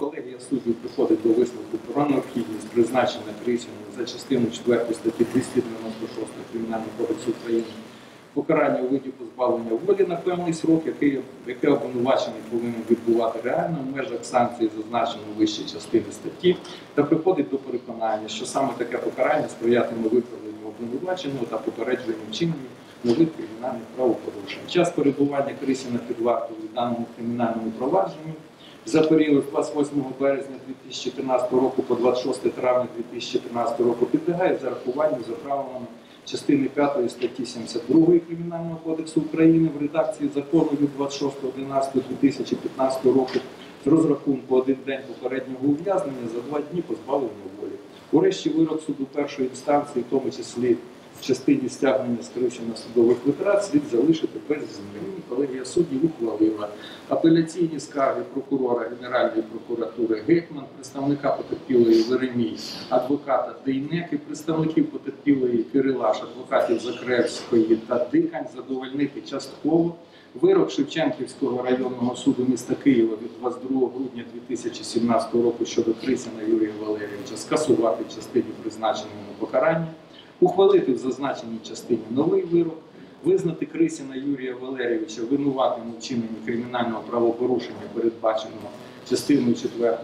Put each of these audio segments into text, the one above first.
Колегія суддів приходить до висновку про необхідність призначення Крисіну за частину 4 статті 296 Кримінального кодексу України покарання у виді позбавлення волі на певний срок, який, яке обвинувачений повинен відбувати реально в межах санкцій, зазначеної вищій частини статті, та приходить до переконання, що саме таке покарання сприятиме виправленню обвинуваченого та попередженню вчинення нових кримінальних правопорушень. Час перебування Крисіна під вартою в даному кримінальному провадженні за період з 28 березня 2013 року по 26 травня 2013 року підлягає зарахуванню за правилами частини 5 статті 72 Кримінального кодексу України в редакції закону від 26.11.2015 року з розрахунку один день попереднього ув'язнення за два дні позбавлення волі. Урешті вирок суду першої інстанції, в тому числі в частині стягнення на судових витрат, слід залишити без змін. Колегія суддів ухвалила апеляційні скарги прокурора Генеральної прокуратури Гетьман, представника потерпілої Веремій, адвоката Дейнеки, представників потерпілої Кирилаш, адвокатів Закревської та Дикань задовольнити частково. Вирок Шевченківського районного суду міста Києва від 22 грудня 2017 року щодо Крисіна Юрія Валерійовича скасувати в частині призначеного покарання, ухвалити в зазначеній частині новий вирок, визнати Крисіна Юрія Валерійовича винуватим у вчиненні кримінального правопорушення, передбаченого частиною 4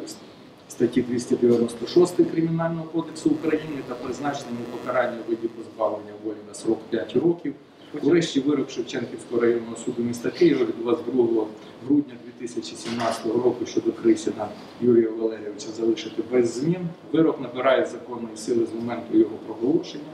статті 296 Кримінального кодексу України та призначеному покаранню виді позбавлення волі на срок 5 років. Врешті вирок Шевченківського районного суду міста Києва від 22 грудня 2017 року щодо Крисіна Юрія Валерійовича залишити без змін. Вирок набирає законної сили з моменту його проголошення.